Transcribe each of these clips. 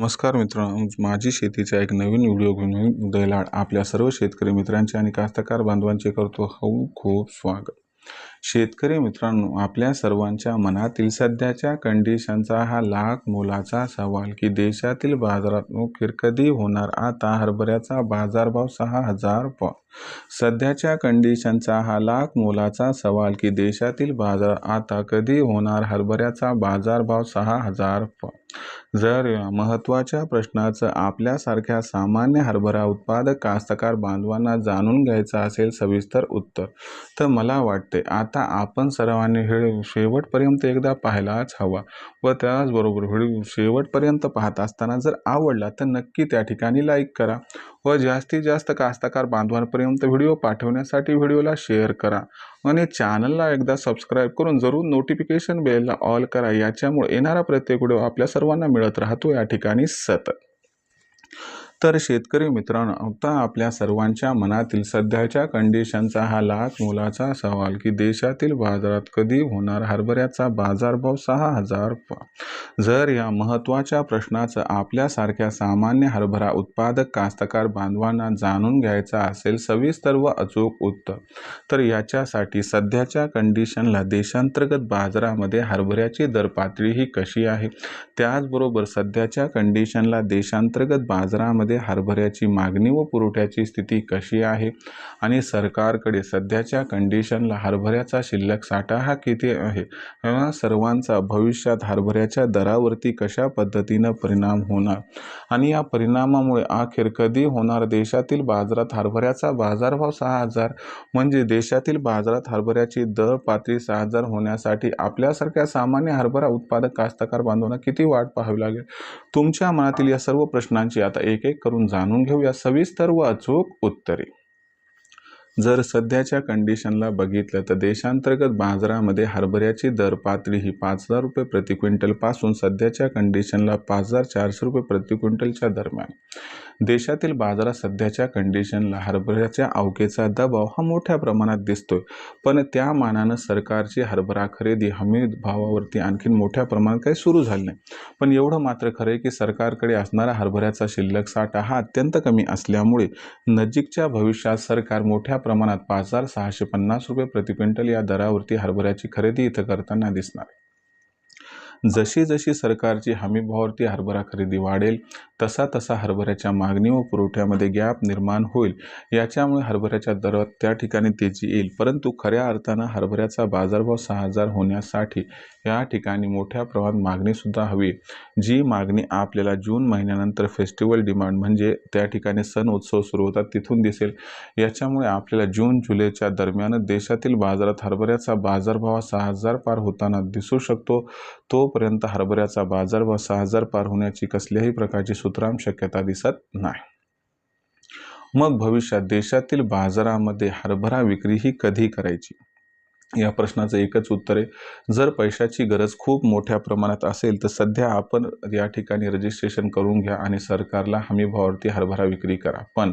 नमस्कार मित्रांनो माझी शेतीचा एक नवीन व्हिडिओ घेऊन मी आपल्या सर्व शेतकरी मित्रांचे आणि कास्तकार बांधवांचे करतो खूप खूप स्वागत. शेतकरी मित्रांनो आपल्या सर्वांच्या मनातील सध्याच्या कंडिशनचा हा लाख मोलाचा सवाल की देशातील बाजारात अखेर कधी होणार? आता हरभऱ्याचा बाजारभाव सहा हजार प सध्याच्या कंडिशनचा हा लाख मोलाचा सवाल की देशातील बाजार आता कधी होणार? हरभऱ्याचा बाजारभाव सहा हजार प जर या महत्त्वाच्या प्रश्नाचं आपल्यासारख्या सामान्य हरभरा उत्पादक कास्तकार बांधवांना जाणून घ्यायचं असेल सविस्तर उत्तर तर मला वाटते आता आपण सर्वांनी व्हिडिओ शेवटपर्यंत एकदा पाहायलाच हवा व त्याचबरोबर व्हिडिओ शेवटपर्यंत पाहत असताना जर आवडला तर नक्की त्या ठिकाणी लाईक करा. व जास्तीत जास्त कास्तकार बांधवांपर्यंत व्हिडिओ पाठवण्यासाठी व्हिडिओला शेअर करा आणि चॅनलला एकदा सबस्क्राईब करून जरूर नोटिफिकेशन बेलला ऑल करा. याच्यामुळे येणारा प्रत्येक व्हिडिओ आपल्या सर्वांना मिळत राहतो. या ठिकाणी सतत. तर शेतकरी मित्रांनो आता आपल्या सर्वांच्या मनातील सध्याच्या कंडिशनचा हा लाख मोलाचा सवाल की देशातील बाजारात कधी होणार हरभऱ्याचा बाजारभाव सहा हजार जर या महत्त्वाच्या प्रश्नाचं आपल्यासारख्या सामान्य हरभरा उत्पादक कास्तकार बांधवांना जाणून घ्यायचा असेल सविस्तर व अचूक उत्तर तर याच्यासाठी सध्याच्या कंडिशनला देशांतर्गत बाजारामध्ये हरभऱ्याची दर पातळी ही कशी आहे? त्याचबरोबर सध्याच्या कंडिशनला देशांतर्गत बाजारामध्ये राज्यामध्ये हरभऱ्याची मागणी व पुरवठ्याची स्थिती कशी आहे? आणि सरकारकडे सध्याच्या कंडिशनला हरभऱ्याचा शिल्लक साठा हा किती आहे? सर्वांचा भविष्यात हरभऱ्याच्या दरावरती कशा पद्धतीनं परिणाम होणार? आणि या परिणामामुळे अखेर कधी होणार? देशातील बाजारात हरभऱ्याचा बाजारभाव सहा हजार म्हणजे देशातील बाजारात हरभऱ्याची दर पातळी सहा हजार होण्यासाठी आपल्यासारख्या सामान्य हरभरा उत्पादक कास्तकार बांधवांना किती वाट पाहावी लागेल? तुमच्या मनातील या सर्व प्रश्नांची आता एक एक करून जाणून घेऊया सविस्तर व अचूक उत्तरे. जर सध्याच्या कंडिशनला बघितलं तर देशांतर्गत बाजारामध्ये हरभऱ्याची दर पातळी ही पाच हजार रुपये प्रति क्विंटलपासून सध्याच्या कंडिशनला पाच हजार चारशे रुपये प्रति क्विंटलच्या दरम्यान. देशातील बाजारात सध्याच्या कंडिशनला हरभऱ्याच्या अवकेचा दबाव हा मोठ्या प्रमाणात दिसतोय. पण त्या मानानं सरकारची हरभरा खरेदी हमी भावावरती आणखीन मोठ्या प्रमाणात काही सुरू झाली नाही. पण एवढं मात्र खरं आहे की सरकारकडे असणारा हरभऱ्याचा शिल्लक साठा हा अत्यंत कमी असल्यामुळे नजीकच्या भविष्यात सरकार मोठ्या प्रमाणात पाच हजार सहाशे पन्नास रुपये प्रति क्विंटल या दरावरती हरभऱ्याची खरेदी इथं करताना दिसणार जशी जशी सरकारची हमीभावावरती हरभरा खरेदी वाढेल तसा तसा हरभऱ्याच्या मागणी व पुरवठ्यामध्ये गॅप निर्माण होईल. याच्यामुळे हरभऱ्याच्या दरात त्या ठिकाणी तेजी येईल. परंतु खऱ्या अर्थानं हरभऱ्याचा बाजारभाव सहा हजार होण्यासाठी या ठिकाणी मोठ्या प्रमाणात मागणीसुद्धा हवी. जी मागणी आपल्याला जून महिन्यानंतर फेस्टिवल डिमांड म्हणजे त्या ठिकाणी सण उत्सव सुरू होतात तिथून दिसेल. याच्यामुळे आपल्याला जून जुलैच्या दरम्यान देशातील बाजारात हरभऱ्याचा बाजारभाव सहा हजार पार होताना दिसू शकतो. तो तोपर्यंत हरभऱ्याचा व सहा हजार पार होण्याची कसल्याही प्रकारची सुतराम शक्यता दिसत नाही. मग भविष्यात देशातील बाजारामध्ये हरभरा विक्री ही कधी करायची? या प्रश्नाचं एकच उत्तर आहे. जर पैशाची गरज खूप मोठ्या प्रमाणात असेल तर सध्या आपण या ठिकाणी रजिस्ट्रेशन करून घ्या आणि सरकारला हमीभावावरती हरभरा विक्री करा. पण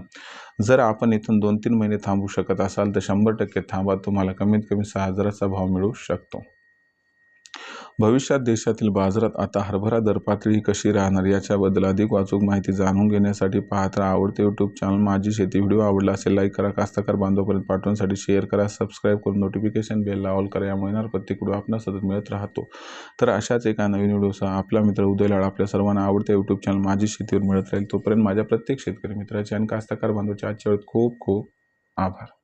जर आपण इथून दोन तीन महिने थांबू शकत असाल तर शंभर टक्के थांबा. तुम्हाला कमीत कमी सहा हजाराचा भाव मिळू शकतो. भविष्यात देशातील बाजारात आता हरभरा दरपातळी कशी राहणार याच्याबद्दल अधिक वाचूक माहिती जाणून घेण्यासाठी पाहत राहा. आवडते यूट्यूब चॅनल माझी शेती व्हिडिओ आवडला असेल लाईक करा. कास्तकार बांधवपर्यंत पाठवण्यासाठी शेअर करा. सबस्क्राईब करून नोटिफिकेशन बेलला ऑल करा. यामुळे येणार प्रत्येक व्हिडिओ आपण सतत मिळत राहतो. तर अशाच एका नवीन व्हिडिओसह आपला मित्र उदय लाड आपल्या सर्वांना आवडते यूट्यूब चॅनल माझी शेतीवर मिळत राहील तोपर्यंत माझ्या प्रत्येक शेतकरी मित्राचे आणि कास्तकार बांधवच्या आजच्या वेळेत खूप खूप आभार.